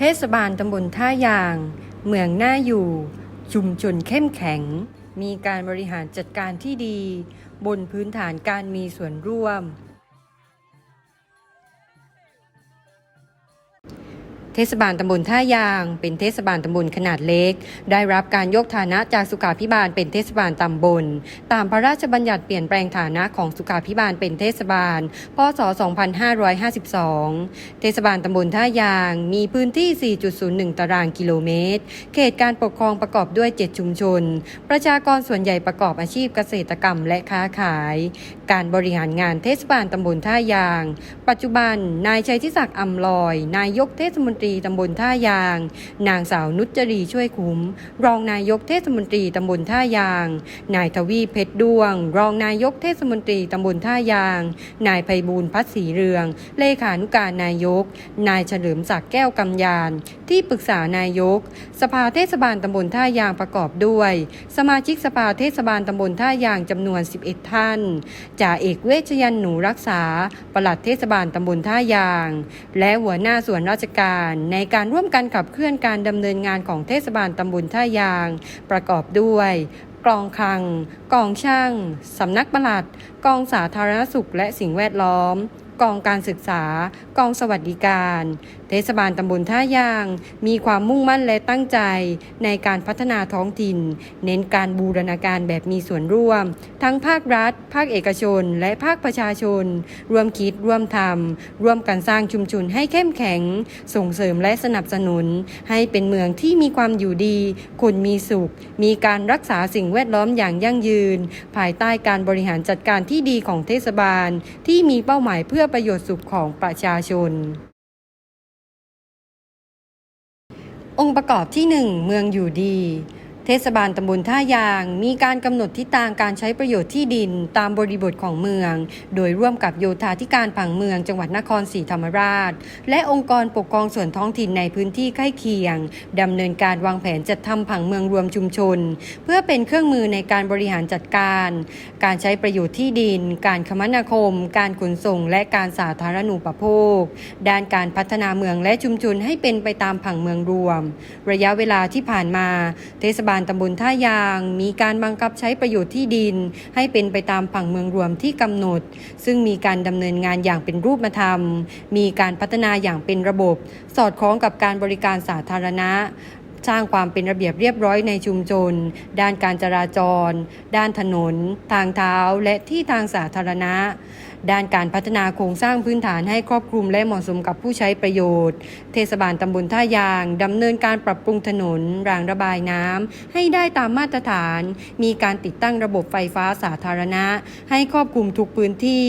เทศบาลตำบลท่ายาง เมืองน่าอยู่ ชุมชนเข้มแข็ง มีการบริหารจัดการที่ดี บนพื้นฐานการมีส่วนร่วม ทศบาลตำบลท่ายาง เป็นเทศบาลตำบลขนาดเล็ก ได้รับการยกฐานะจากสุขาพิบาลเป็นเทศบาลตำบล ตามพระราชบัญญัติเปลี่ยนแปลงฐานะของสุขาพิบาลเป็นเทศบาล พศ 2552 เทศบาลตำบลท่ายาง มีพื้นที่ 4.01 ตารางกิโลเมตร เขตการปกครองประกอบด้วย 7 ชุมชน ประชากรส่วนใหญ่ประกอบอาชีพเกษตรกรรมและค้าขาย การบริหารงานเทศบาลตำบลท่ายาง ปัจจุบันนายชัยทิศักดิ์อำลอย นายกเทศมนตรีตำบลท่ายาง นางสาวนุจรีช่วยคุ้ม รองนายกเทศมนตรีตำบลท่ายาง นายทวีเพชรดวง รองนายกเทศมนตรีตำบลท่ายาง นายไพบูลพัฒศรีเรือง เลขานุการนายก นายเฉลิมศักดิ์แก้วกำยาน ที่ปรึกษานายก สภาเทศบาลตำบลท่ายางประกอบด้วย สมาชิกสภาเทศบาลตำบลท่ายางจำนวน 11 ท่านจ่าเอกเวชยันต์หนูรักษา ปลัดเทศบาลตำบลท่ายาง และหัวหน้าส่วนราชการในการร่วมกันขับเคลื่อนการดำเนินงานของเทศบาลตำบลท่ายาง ประกอบด้วยกองคลัง กองช่าง สำนักปลัด กองสาธารณสุขและสิ่งแวดล้อม กองการศึกษา กองสวัสดิการ เทศบาลตำบลท่ายาง มีความมุ่งมั่นและตั้งใจ ในการพัฒนาท้องถิ่น เน้นการบูรณาการแบบมีส่วนร่วม ทั้งภาครัฐ ภาคเอกชน และภาคประชาชน ร่วมคิดร่วมทำร่วมกันสร้างชุมชนให้เข้มแข็ง ส่งเสริมและสนับสนุน ให้เป็นเมืองที่มีความอยู่ดี คนมีสุข มีการรักษาสิ่งแวดล้อมอย่างยั่งยืน ภายใต้การบริหารจัดการที่ดีของเทศบาลที่มีเป้าหมายเพื่อประโยชน์สุขของประชาชน องค์ประกอบที่ 1 เมืองอยู่ดี เทศบาลตำบลท่ายาง มีการกำหนดทิศทางการใช้ประโยชน์ที่ดินตามบริบทของเมือง โดยร่วมกับโยธาธิการผังเมืองจังหวัดนครศรีธรรมราช และองค์กรปกครองส่วนท้องถิ่นในพื้นที่ใกล้เคียงดำเนินการวางแผนจัดทำผังเมืองรวมชุมชน เพื่อเป็นเครื่องมือในการบริหารจัดการ การใช้ประโยชน์ที่ดิน การคมนาคม การขนส่ง และการสาธารณูปโภค ด้านการพัฒนาเมืองและชุมชนให้เป็นไปตามผังเมืองรวม ระยะเวลาที่ผ่านมา เทศบาลตำบลท่ายาง มีการบังคับใช้ประโยชน์ที่ดิน ให้เป็นไปตามผังเมืองรวมที่กำหนด ซึ่งมีการดำเนินงานอย่างเป็นรูปธรรม มีการพัฒนาอย่างเป็นระบบ สอดคล้องกับการบริการสาธารณะสร้างความเป็นระเบียบเรียบร้อยในชุมชน ด้านการจราจร ด้านถนน ทางเท้า และที่ทางสาธารณะ ด้านการพัฒนาโครงสร้างพื้นฐานให้ครอบคลุมและเหมาะสมกับผู้ใช้ประโยชน์ เทศบาลตำบลท่ายางดำเนินการปรับปรุงถนน รางระบายน้ำให้ได้ตามมาตรฐาน มีการติดตั้งระบบไฟฟ้าสาธารณะ ให้ครอบคลุมทุกพื้นที่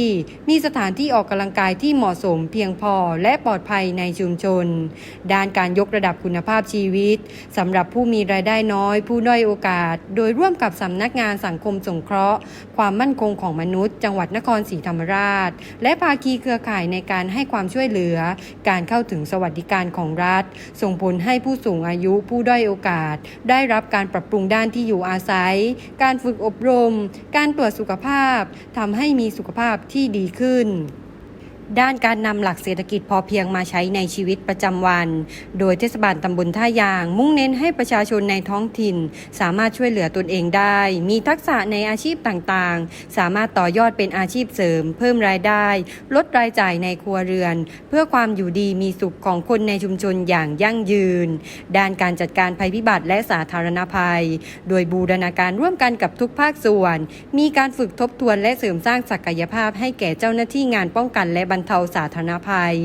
มีสถานที่ออกกำลังกายที่เหมาะสมเพียงพอและปลอดภัยในชุมชน ด้านการยกระดับคุณภาพชีวิตสำหรับผู้มีรายได้น้อย ผู้ด้อยโอกาส โดยร่วมกับสำนักงานสังคมสงเคราะห์ ความมั่นคงของมนุษย์ จังหวัดนครศรีธรรมราชและภาคีเครือข่ายในการให้ความช่วยเหลือ การเข้าถึงสวัสดิการของรัฐ ส่งผลให้ผู้สูงอายุผู้ด้อยโอกาส ได้รับการปรับปรุงด้านที่อยู่อาศัย การฝึกอบรม การตรวจสุขภาพทำให้มีสุขภาพที่ดีขึ้น ด้านการนำหลักเศรษฐกิจพอเพียงมาใช้ในชีวิตประจำวัน โดยเทศบาลตำบลท่ายาง มุ่งเน้นให้ประชาชนในท้องถิ่น สามารถช่วยเหลือตนเองได้ มีทักษะในอาชีพต่างๆ สามารถต่อยอดเป็นอาชีพเสริม เพิ่มรายได้ ลดรายจ่ายในครัวเรือน เพื่อความอยู่ดีมีสุขของคนในชุมชนอย่างยั่งยืน ด้านการจัดการภัยพิบัติและสาธารณภัย โดยบูรณาการร่วมกันกับทุกภาคส่วน มีการฝึกทบทวนและเสริมสร้างศักยภาพให้แก่เจ้าหน้าที่งานป้องกันและบรรเทาสาธารณภัย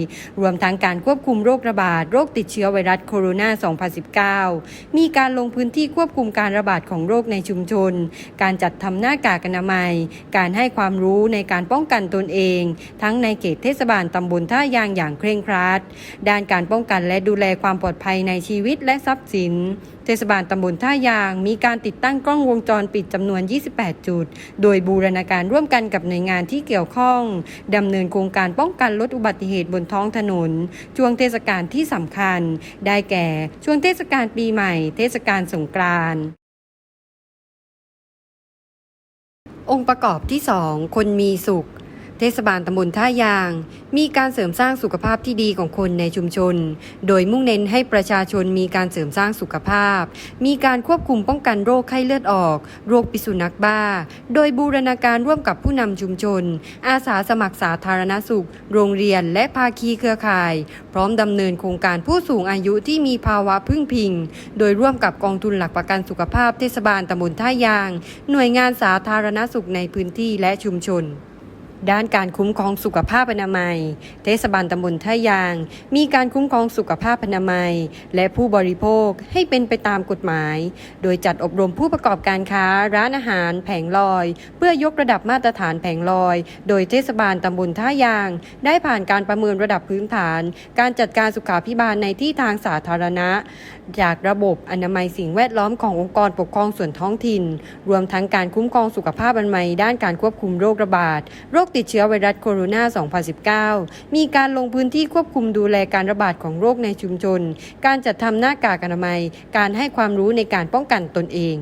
รวมทั้งการควบคุมโรคระบาด โรคติดเชื้อไวรัสโคโรนา 2019 มีการลงพื้นที่ควบคุมการระบาดของโรคในชุมชน การจัดทำหน้ากากอนามัย การให้ความรู้ในการป้องกันตนเอง ทั้งในเขตเทศบาลตำบลท่ายางอย่างเคร่งครัด ด้านการป้องกันและดูแลความปลอดภัยในชีวิตและทรัพย์สินเทศบาลตำบลท่ายาง มีการติดตั้งกล้องวงจรปิดจำนวน 28 จุด โดยบูรณาการร่วมกันกับหน่วยงานที่เกี่ยวข้องดำเนินโครงการป้องกันลดอุบัติเหตุบนท้องถนน ช่วงเทศกาลที่สำคัญ ได้แก่ช่วงเทศกาลปีใหม่ เทศกาลสงกรานต์องค์ประกอบที่ 2 คนมีสุข เทศบาลตำบลท่ายาง มีการเสริมสร้างสุขภาพที่ดีของคนในชุมชน โดยมุ่งเน้นให้ประชาชนมีการเสริมสร้างสุขภาพ มีการควบคุมป้องกันโรคไข้เลือดออก โรคปิดสุนัขบ้า โดยบูรณาการร่วมกับผู้นำชุมชน อาสาสมัครสาธารณสุข โรงเรียนและภาคีเครือข่าย พร้อมดำเนินโครงการผู้สูงอายุที่มีภาวะพึ่งพิง โดยร่วมกับกองทุนหลักประกันสุขภาพเทศบาลตำบลท่ายาง หน่วยงานสาธารณสุขในพื้นที่และชุมชน ด้านการคุ้มครองสุขภาพอนามัย เทศบาลตำบลท่ายาง มีการคุ้มครองสุขภาพอนามัย และผู้บริโภคให้เป็นไปตามกฎหมาย โดยจัดอบรมผู้ประกอบการค้าร้านอาหารแผงลอย เพื่อยกระดับมาตรฐานแผงลอย โดยเทศบาลตำบลท่ายาง ได้ผ่านการประเมินระดับพื้นฐาน การจัดการสุขาพิบาลในที่ทางสาธารณะ จากระบบอนามัยสิ่งแวดล้อมขององค์กรปกครองส่วนท้องถิ่น รวมทั้งการคุ้มครองสุขภาพอนามัย ด้านการควบคุมโรคระบาดโรคติดเชื้อไวรัสโคโรนา 2019 มีการลงพื้นที่ควบคุมดูแลการระบาดของโรคในชุมชน การจัดทำหน้ากากอนามัย การให้ความรู้ในการป้องกันตนเอง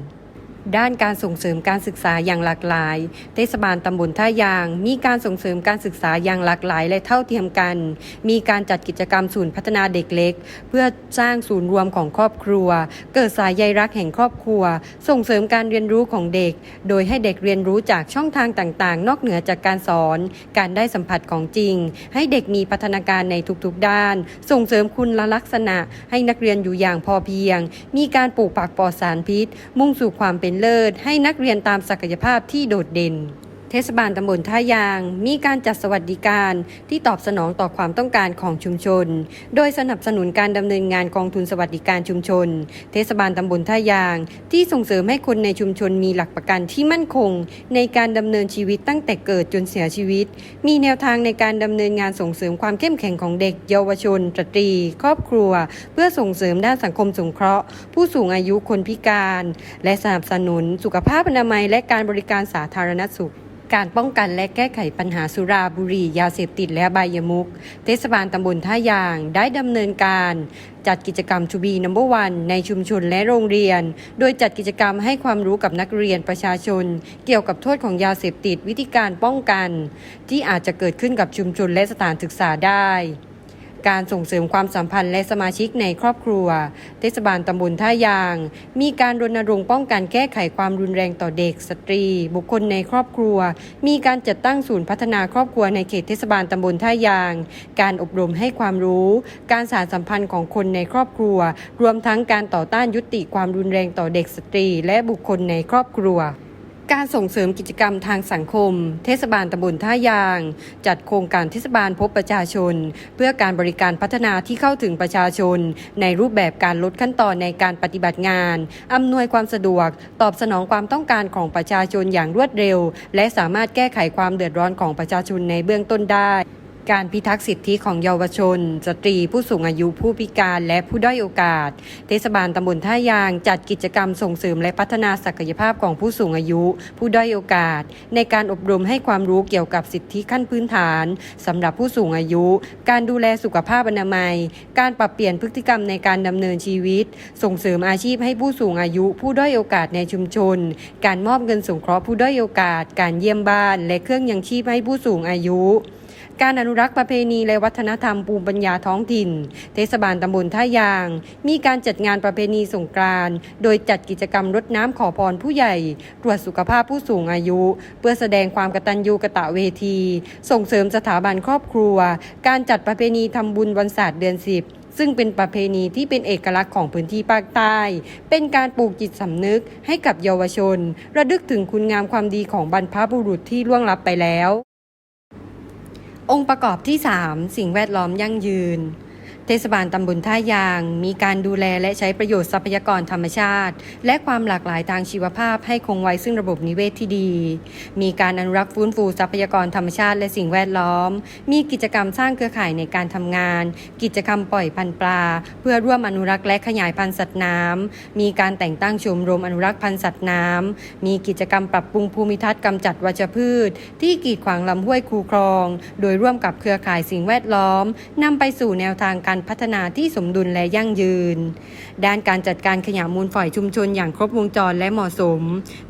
ด้านการส่งเสริมการศึกษาอย่างหลากหลาย เทศบาลตำบลท่ายาง มีการส่งเสริมการศึกษาอย่างหลากหลาย และเท่าเทียมกัน มีการจัดกิจกรรมศูนย์พัฒนาเด็กเล็ก เพื่อสร้างศูนย์รวมของครอบครัว เกิดสายใยรักแห่งครอบครัว ส่งเสริมการเรียนรู้ของเด็ก โดยให้เด็กเรียนรู้จากช่องทางต่างๆ นอกเหนือจากการสอน การได้สัมผัสของจริง ให้เด็กมีพัฒนาการในทุกๆด้าน ส่งเสริมคุณลักษณะ ให้นักเรียนอยู่อย่างพอเพียง มีการปลูกผักปลอดสารพิษ มุ่งสู่ความเป็นเลิศ ให้นักเรียนตามศักยภาพที่โดดเด่น เทศบาลตำบลท่ายาง มีการจัดสวัสดิการที่ตอบสนองต่อความต้องการของชุมชน โดยสนับสนุนการดำเนินงานกองทุนสวัสดิการชุมชน เทศบาลตำบลท่ายาง ที่ส่งเสริมให้คนในชุมชนมีหลักประกันที่มั่นคง ในการดำเนินชีวิตตั้งแต่เกิดจนเสียชีวิต มีแนวทางในการดำเนินงานส่งเสริมความเข้มแข็งของเด็ก เยาวชนสตรี ครอบครัว เพื่อส่งเสริมด้านสังคมสงเคราะห์ ผู้สูงอายุคนพิการ และสนับสนุนสุขภาพอนามัยและการบริการสาธารณสุข การป้องกันและแก้ไขปัญหาสุราบุหรี่ยาเสพติดและใบยมุก เทศบาลตำบลท่ายางได้ดำเนินการ จัดกิจกรรมทูบีนัมเบอร์วันในชุมชนและโรงเรียน โดยจัดกิจกรรมให้ความรู้กับนักเรียนประชาชน เกี่ยวกับโทษของยาเสพติดวิธีการป้องกัน ที่อาจจะเกิดขึ้นกับชุมชนและสถานศึกษาได้ การส่งเสริมความสัมพันธ์และสมาชิกในครอบครัว เทศบาลตำบลท่ายาง มีการรณรงค์ป้องกันแก้ไขความรุนแรงต่อเด็ก สตรี บุคคลในครอบครัว มีการจัดตั้งศูนย์พัฒนาครอบครัวในเขตเทศบาลตำบลท่ายาง การอบรมให้ความรู้ การสานสัมพันธ์ของคนในครอบครัว รวมทั้งการต่อต้านยุติความรุนแรงต่อเด็กสตรี และบุคคลในครอบครัว การส่งเสริมกิจกรรมทางสังคม เทศบาลตำบลท่ายาง จัดโครงการเทศบาลพบประชาชน เพื่อการบริการพัฒนาที่เข้าถึงประชาชน ในรูปแบบการลดขั้นตอนในการปฏิบัติงาน อำนวยความสะดวก ตอบสนองความต้องการของประชาชนอย่างรวดเร็ว และสามารถแก้ไขความเดือดร้อนของประชาชนในเบื้องต้นได้ การพิทักษ์สิทธิของเยาวชน สตรีผู้สูงอายุผู้พิการและผู้ด้อยโอกาส เทศบาลตำบลท่ายางจัดกิจกรรมส่งเสริมและพัฒนาศักยภาพของผู้สูงอายุ ผู้ด้อยโอกาส ในการอบรมให้ความรู้เกี่ยวกับสิทธิขั้นพื้นฐานสำหรับผู้สูงอายุ การดูแลสุขภาพอนามัย การปรับเปลี่ยนพฤติกรรมในการดำเนินชีวิต ส่งเสริมอาชีพให้ผู้สูงอายุ ผู้ด้อยโอกาสในชุมชน การมอบเงินสงเคราะห์ผู้ด้อยโอกาส การเยี่ยมบ้าน และเครื่องยังชีพให้ผู้สูงอายุ การอนุรักษ์ประเพณีและวัฒนธรรมภูมิปัญญาท้องถิ่น เทศบาลตำบลท่ายาง มีการจัดงานประเพณีสงกรานต์โดยจัดกิจกรรมรดน้ำขอพรผู้ใหญ่ ตรวจสุขภาพผู้สูงอายุ เพื่อแสดงความกตัญญูกะตะเวที ส่งเสริมสถาบันครอบครัว การจัดประเพณีทำบุญวันศาสตร์เดือนสิบซึ่งเป็นประเพณีที่เป็นเอกลักษณ์ของพื้นที่ภาคใต้ เป็นการปลูกจิตสำนึกให้กับเยาวชน ระลึกถึงคุณงามความดีของบรรพบุรุษที่ล่วงลับไปแล้ว องค์ประกอบที่ 3 สิ่งแวดล้อมยั่งยืน เทศบาลตำบลท่ายาง มีการดูแลและใช้ประโยชน์ทรัพยากรธรรมชาติ และความหลากหลายทางชีวภาพให้คงไว้ซึ่งระบบนิเวศที่ดี มีการอนุรักษ์ฟื้นฟูทรัพยากรธรรมชาติและสิ่งแวดล้อม มีกิจกรรมสร้างเครือข่ายในการทำงาน กิจกรรมปล่อยพันธุ์ปลา เพื่อร่วมอนุรักษ์และขยายพันธุ์สัตว์น้ำมีการแต่งตั้งชมรมอนุรักษ์พันธุ์สัตว์น้ำมีกิจกรรมปรับปรุงภูมิทัศน์กำจัดวัชพืช ที่กีดขวางลำห้วยคูคลอง โดยร่วมกับเครือข่ายสิ่งแวดล้อมนำไปสู่แนวทางการพัฒนาที่สมดุลและยั่งยืน ด้านการจัดการขยะมูลฝอยชุมชนอย่างครบวงจรและเหมาะสม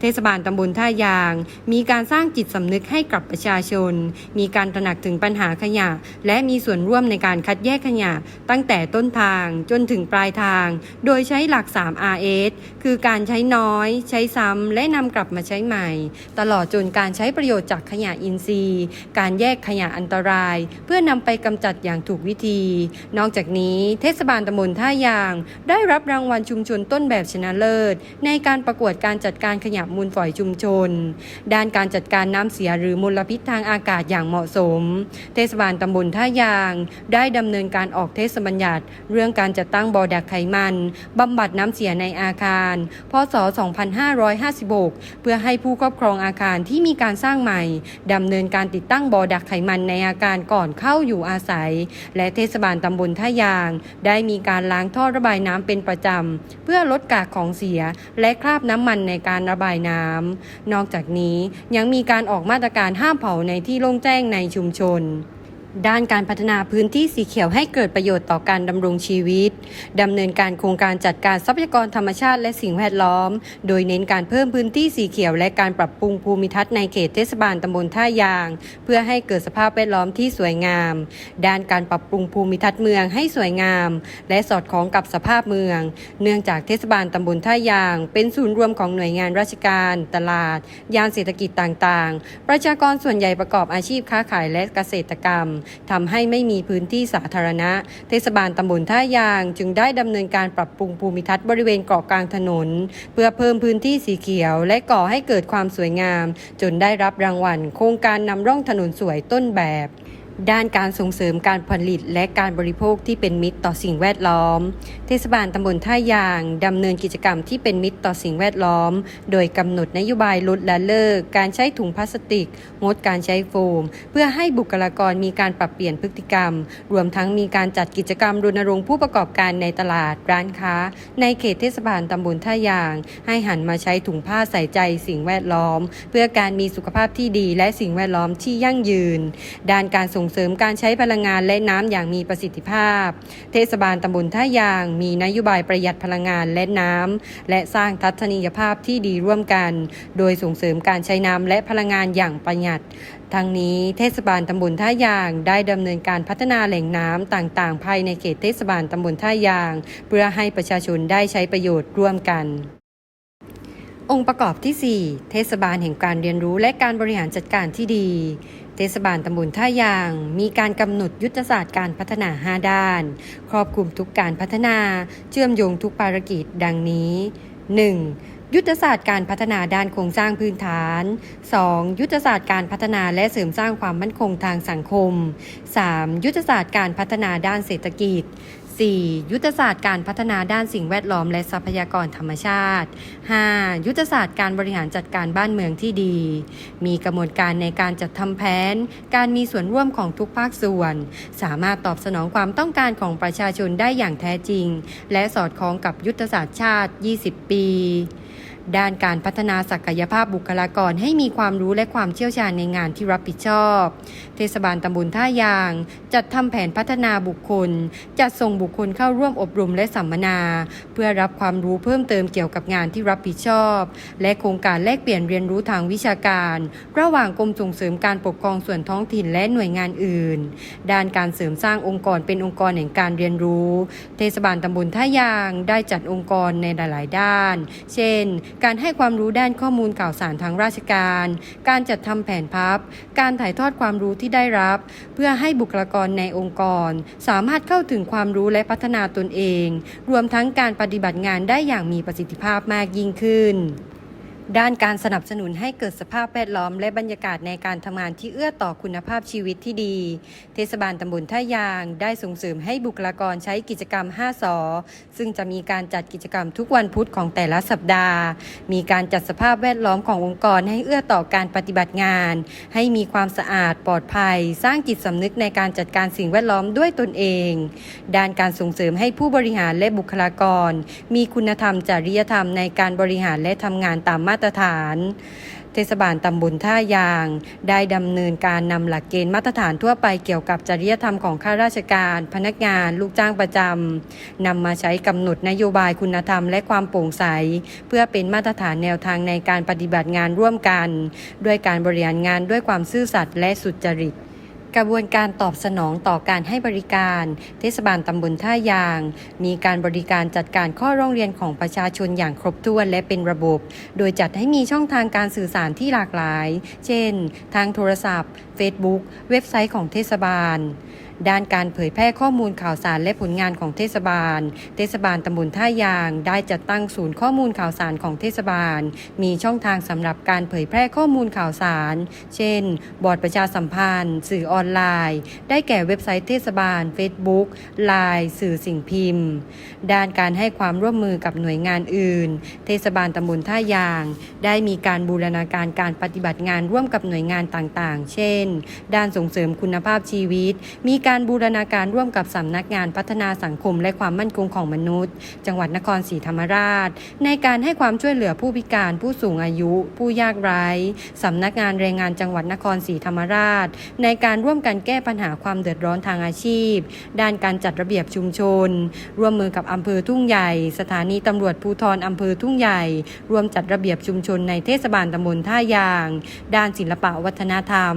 เทศบาลตำบลท่ายาง มีการสร้างจิตสำนึกให้กับประชาชน มีการตระหนักถึงปัญหาขยะ และมีส่วนร่วมในการคัดแยกขยะ ตั้งแต่ต้นทางจนถึงปลายทาง โดยใช้หลัก 3 RS คือการใช้น้อย ใช้ซ้ำและนำกลับมาใช้ใหม่ ตลอดจนการใช้ประโยชน์จากขยะอินทรีย์ การแยกขยะอันตราย เพื่อนำไปกำจัดอย่างถูกวิธี นอกจากนี้เทศบาลตำบลท่ายาง ได้รับรางวัลชุมชนต้นแบบชนะเลิศ ในการประกวดการจัดการขยะมูลฝอยชุมชน ด้านการจัดการน้ำเสียหรือมลพิษทางอากาศอย่างเหมาะสม เทศบาลตำบลท่ายาง ได้ดำเนินการออกเทศบัญญัติ เรื่องการจัดตั้งบ่อดักไขมันบำบัดน้ำเสียในอาคาร พศ 2556 เพื่อให้ผู้ครอบครองอาคารที่มีการสร้างใหม่ดำเนินการติดตั้งบ่อดักไขมันในอาคารก่อนเข้าอยู่อาศัย และเทศบาลตำบลท่ายาง ได้มีการล้างท่อระบายน้ำเป็นประจำ เพื่อลดกากของเสียและคราบน้ำมันในการระบายน้ำนอกจากนี้ยังมีการออกมาตรการห้ามเผาในที่โล่งแจ้งในชุมชน ด้านการพัฒนาพื้นที่สีเขียวให้เกิดประโยชน์ต่อการดำรงชีวิต ดำเนินการโครงการจัดการทรัพยากรธรรมชาติและสิ่งแวดล้อม โดยเน้นการเพิ่มพื้นที่สีเขียวและการปรับปรุงภูมิทัศน์ในเขตเทศบาลตำบลท่ายาง เพื่อให้เกิดสภาพแวดล้อมที่สวยงาม ด้านการปรับปรุงภูมิทัศน์เมืองให้สวยงาม และสอดคล้องกับสภาพเมือง เนื่องจากเทศบาลตำบลท่ายาง เป็นศูนย์รวมของหน่วยงานราชการ ตลาด ยานเศรษฐกิจต่างๆ ประชากรส่วนใหญ่ประกอบอาชีพค้าขายและเกษตรกรรมทำให้ไม่มีพื้นที่สาธารณะ เทศบาลตำบลท่ายาง จึงได้ดำเนินการปรับปรุงภูมิทัศน์บริเวณเกาะกลางถนน เพื่อเพิ่มพื้นที่สีเขียว และก่อให้เกิดความสวยงาม จนได้รับรางวัล โครงการนำร่องถนนสวยต้นแบบด้านการส่งเสริมการผลิตและการบริโภคที่เป็นมิตรต่อสิ่งแวดล้อม เทศบาลตำบลท่ายางดำเนินกิจกรรมที่เป็นมิตรต่อสิ่งแวดล้อม โดยกำหนดนโยบายลดและเลิก การใช้ถุงพลาสติก งดการใช้โฟม เพื่อให้บุคลากรมีการปรับเปลี่ยนพฤติกรรม รวมทั้งมีการจัดกิจกรรมรณรงค์ผู้ประกอบการในตลาดร้านค้า ในเขตเทศบาลตำบลท่ายาง ให้หันมาใช้ถุงผ้าใส่ใจสิ่งแวดล้อม เพื่อการมีสุขภาพที่ดีและสิ่งแวดล้อมที่ยั่งยืน ด้านการส่งเสริมการใช้พลังงานและน้ำอย่างมีประสิทธิภาพ เทศบาลตำบลท่ายาง มีนโยบายประหยัดพลังงานและน้ำและสร้างทัศนียภาพที่ดีร่วมกัน โดยส่งเสริมการใช้น้ำและพลังงานอย่างประหยัดทั้งนี้เทศบาลตำบลท่ายางได้ดำเนินการพัฒนาแหล่งน้ำต่างๆ ภายในเขตเทศบาลตำบลท่ายาง เพื่อให้ประชาชนได้ใช้ประโยชน์ร่วมกันองค์ประกอบที่ 4 เทศบาลแห่งการเรียนรู้และการบริหารจัดการที่ดี เทศบาลตำบลท่ายาง มีการกำหนดยุทธศาสตร์การพัฒนา 5 ด้าน ครอบคลุมทุกการพัฒนา เชื่อมโยงทุกภารกิจดังนี้ 1. ยุทธศาสตร์การพัฒนาด้านโครงสร้างพื้นฐาน 2. ยุทธศาสตร์การพัฒนาและเสริมสร้างความมั่นคงทางสังคม 3. ยุทธศาสตร์การพัฒนาด้านเศรษฐกิจ 4. ยุทธศาสตร์การพัฒนาด้านสิ่งแวดล้อมและทรัพยากรธรรมชาติ 5. ยุทธศาสตร์การบริหารจัดการบ้านเมืองที่ดี มีกระบวนการในการจัดทำแผน การมีส่วนร่วมของทุกภาคส่วน สามารถตอบสนองความต้องการของประชาชนได้อย่างแท้จริง และสอดคล้องกับยุทธศาสตร์ชาติ 20 ปี ด้านการพัฒนาศักยภาพบุคลากรให้มีความรู้และความเชี่ยวชาญในงานที่รับผิดชอบ เทศบาลตำบลท่ายาง จัดทำแผนพัฒนาบุคคล จัดส่งบุคคลเข้าร่วมอบรมและสัมมนา เพื่อรับความรู้เพิ่มเติมเกี่ยวกับงานที่รับผิดชอบ และโครงการแลกเปลี่ยนเรียนรู้ทางวิชาการ ระหว่างกรมส่งเสริมการปกครองส่วนท้องถิ่นและหน่วยงานอื่น ด้านการเสริมสร้างองค์กรเป็นองค์กรแห่งการเรียนรู้ เทศบาลตำบลท่ายางได้จัดองค์กรในหลาย ๆ ด้าน เช่นการให้ความรู้ด้านข้อมูลข่าวสารทางราชการ การจัดทำแผนพับ การถ่ายทอดความรู้ที่ได้รับ เพื่อให้บุคลากรในองค์กร สามารถเข้าถึงความรู้และพัฒนาตนเอง รวมทั้งการปฏิบัติงานได้อย่างมีประสิทธิภาพมากยิ่งขึ้น ด้านการสนับสนุนให้เกิดสภาพแวดล้อมและบรรยากาศในการทำงานที่เอื้อต่อคุณภาพชีวิตที่ดี เทศบาลตำบลท่ายาง ได้ส่งเสริมให้บุคลากรใช้กิจกรรม 5สอซึ่งจะมีการจัดกิจกรรมทุกวันพุธของแต่ละสัปดาห์ มีการจัดสภาพแวดล้อมขององค์กรให้เอื้อต่อการปฏิบัติงาน ให้มีความสะอาดปลอดภัย สร้างจิตสำนึกในการจัดการสิ่งแวดล้อมด้วยตนเอง ด้านการส่งเสริมให้ผู้บริหารและบุคลากร มีคุณธรรมจริยธรรมในการบริหารและทำงานตามมาตรตรฐาน เทศบาลตำบลท่ายาง ได้ดำเนินการนำหลักเกณฑ์มาตรฐานทั่วไปเกี่ยวกับจริยธรรมของข้าราชการ พนักงาน ลูกจ้างประจำนำมาใช้กำหนดนโยบายคุณธรรมและความโปร่งใส เพื่อเป็นมาตรฐานแนวทางในการปฏิบัติงานร่วมกัน ด้วยการบริหารงานด้วยความซื่อสัตย์และสุจริต กระบวนการตอบสนองต่อการให้บริการ เทศบาลตำบลท่ายาง มีการบริการจัดการข้อร้องเรียนของประชาชนอย่างครบถ้วนและเป็นระบบ โดยจัดให้มีช่องทางการสื่อสารที่หลากหลาย เช่น ทางโทรศัพท์ Facebook เว็บไซต์ของเทศบาล ด้านการเผยแพร่ข้อมูลข่าวสารและผลงานของเทศบาล เทศบาลตำบลท่ายาง ได้จัดตั้งศูนย์ข้อมูลข่าวสารของเทศบาล มีช่องทางสำหรับการเผยแพร่ข้อมูลข่าวสาร เช่น บอร์ดประชาสัมพันธ์ สื่อออนไลน์ ได้แก่เว็บไซต์เทศบาล Facebook ไลน์สื่อสิ่งพิมพ์ ด้านการให้ความร่วมมือกับหน่วยงานอื่น เทศบาลตำบลท่ายาง ได้มีการบูรณาการการปฏิบัติงานร่วมกับหน่วยงานต่างๆ เช่น ด้านส่งเสริมคุณภาพชีวิต มีการการบูรณาการร่วมกับสำนักงานพัฒนาสังคมและความมั่นคงของมนุษย์ จังหวัดนครศรีธรรมราช ในการให้ความช่วยเหลือผู้พิการผู้สูงอายุ ผู้ยากไร้สำนักงานแรงงานจังหวัดนครศรีธรรมราช ในการร่วมกันแก้ปัญหาความเดือดร้อนทางอาชีพ ด้านการจัดระเบียบชุมชน ร่วมมือกับอำเภอทุ่งใหญ่ สถานีตำรวจภูธรอำเภอทุ่งใหญ่ ร่วมจัดระเบียบชุมชนในเทศบาลตำบลท่ายาง ด้านศิลปะวัฒนธรรม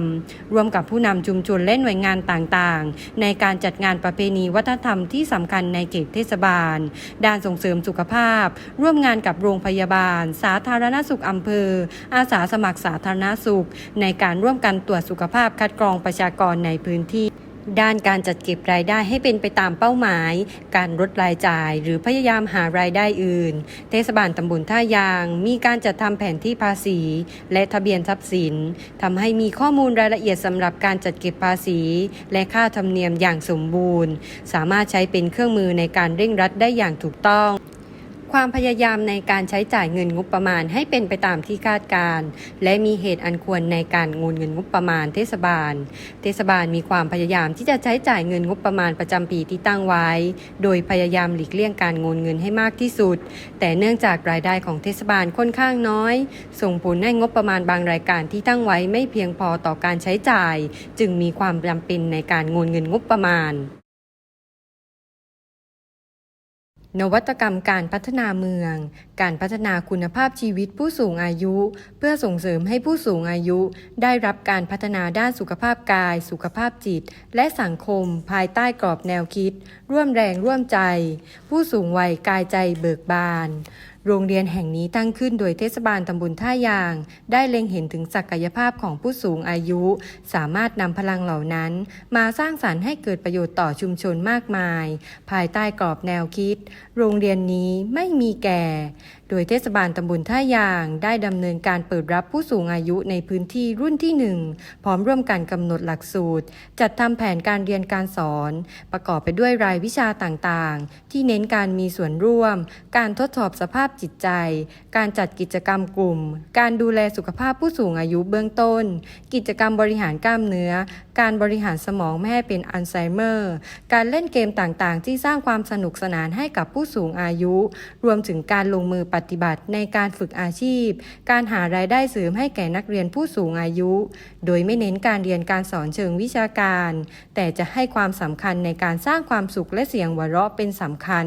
ร่วมกับผู้นำชุมชนและหน่วยงานต่างๆในการจัดงานประเพณีวัฒนธรรมที่สำคัญในเขตเทศบาล ด้านส่งเสริมสุขภาพ ร่วมงานกับโรงพยาบาล สาธารณสุขอำเภอ อาสาสมัครสาธารณสุข ในการร่วมกันตรวจสุขภาพคัดกรองประชากรในพื้นที่ ด้านการจัดเก็บรายได้ให้เป็นไปตามเป้าหมาย การลดรายจ่าย หรือพยายามหารายได้อื่น เทศบาลตำบลท่ายาง มีการจัดทำแผนที่ภาษี และทะเบียนทรัพย์สินทำให้มีข้อมูลรายละเอียดสำหรับการจัดเก็บภาษี และค่าธรรมเนียมอย่างสมบูรณ์ สามารถใช้เป็นเครื่องมือในการเร่งรัดได้อย่างถูกต้อง ความพยายามในการใช้จ่ายเงินงบประมาณให้เป็นไปตามที่คาดการณ์และมีเหตุอันควรในการงูนเงินงบประมาณเทศบาล เทศบาลมีความพยายามที่จะใช้จ่ายเงินงบประมาณประจำปีที่ตั้งไว้ โดยพยายามหลีกเลี่ยงการงูนเงินให้มากที่สุด แต่เนื่องจากรายได้ของเทศบาลค่อนข้างน้อย ส่งผลให้งบประมาณบางรายการที่ตั้งไว้ไม่เพียงพอต่อการใช้จ่าย จึงมีความจำเป็นในการงูนเงินงบประมาณ นวัตกรรมการพัฒนาเมือง การพัฒนาคุณภาพชีวิตผู้สูงอายุ เพื่อส่งเสริมให้ผู้สูงอายุ ได้รับการพัฒนาด้านสุขภาพกาย สุขภาพจิต และสังคม ภายใต้กรอบแนวคิด ร่วมแรงร่วมใจ ผู้สูงวัยกายใจเบิกบาน โรงเรียนแห่งนี้ตั้งขึ้นโดยเทศบาลตำบลท่ายาง ได้เล็งเห็นถึงศักยภาพของผู้สูงอายุ สามารถนำพลังเหล่านั้น มาสร้างสรรค์ให้เกิดประโยชน์ต่อชุมชนมากมาย ภายใต้กรอบแนวคิด โรงเรียนนี้ไม่มีแก่ โดยเทศบาลตำบลท่ายางได้ดำเนินการเปิดรับผู้สูงอายุในพื้นที่รุ่นที่หนึ่งพร้อมร่วมกันกำหนดหลักสูตร จัดทำแผนการเรียนการสอน ประกอบไปด้วยรายวิชาต่างๆ ที่เน้นการมีส่วนร่วม การทดสอบสภาพจิตใจ การจัดกิจกรรมกลุ่ม การดูแลสุขภาพผู้สูงอายุเบื้องต้น กิจกรรมบริหารกล้ามเนื้อ การบริหารสมองไม่ให้เป็นอัลไซเมอร์ การเล่นเกมต่างๆ ที่สร้างความสนุกสนานให้กับผู้สูงอายุ รวมถึงการลงมือปฏิบัติในการฝึกอาชีพ การหารายได้เสริมให้แก่นักเรียนผู้สูงอายุ โดยไม่เน้นการเรียนการสอนเชิงวิชาการ แต่จะให้ความสำคัญในการสร้างความสุขและเสียงหัวเราะเป็นสำคัญ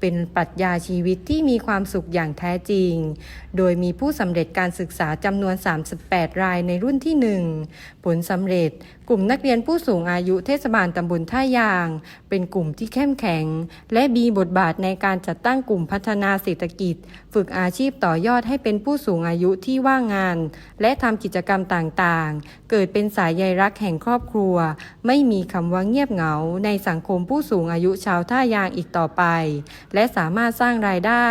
เป็นปรัชญาชีวิตที่มีความสุขอย่างแท้จริง โดยมีผู้สำเร็จการศึกษาจำนวน 38 รายในรุ่นที่ 1 ผลสำเร็จ กลุ่มนักเรียนผู้สูงอายุเทศบาลตำบลท่ายาง เป็นกลุ่มที่เข้มแข็ง และมีบทบาทในการจัดตั้งกลุ่มพัฒนาเศรษฐกิจ ฝึกอาชีพต่อยอดให้เป็นผู้สูงอายุที่ว่างงาน และทำกิจกรรมต่างๆ เกิดเป็นสายใยรักแห่งครอบครัว ไม่มีคำว่าเงียบเหงา ในสังคมผู้สูงอายุชาวท่ายางอีกต่อไป และสามารถสร้างรายได้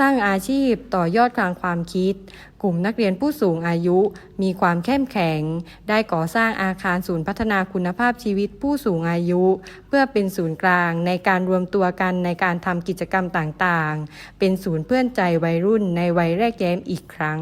สร้างอาชีพต่อยอดทางความคิด กลุ่มนักเรียนผู้สูงอายุ มีความเข้มแข็ง ได้ก่อสร้างอาคารศูนย์พัฒนาคุณภาพชีวิตผู้สูงอายุ เพื่อเป็นศูนย์กลางในการรวมตัวกันในการทำกิจกรรมต่างๆ เป็นศูนย์เพื่อนใจวัยรุ่นในวัยแรกแย้มอีกครั้ง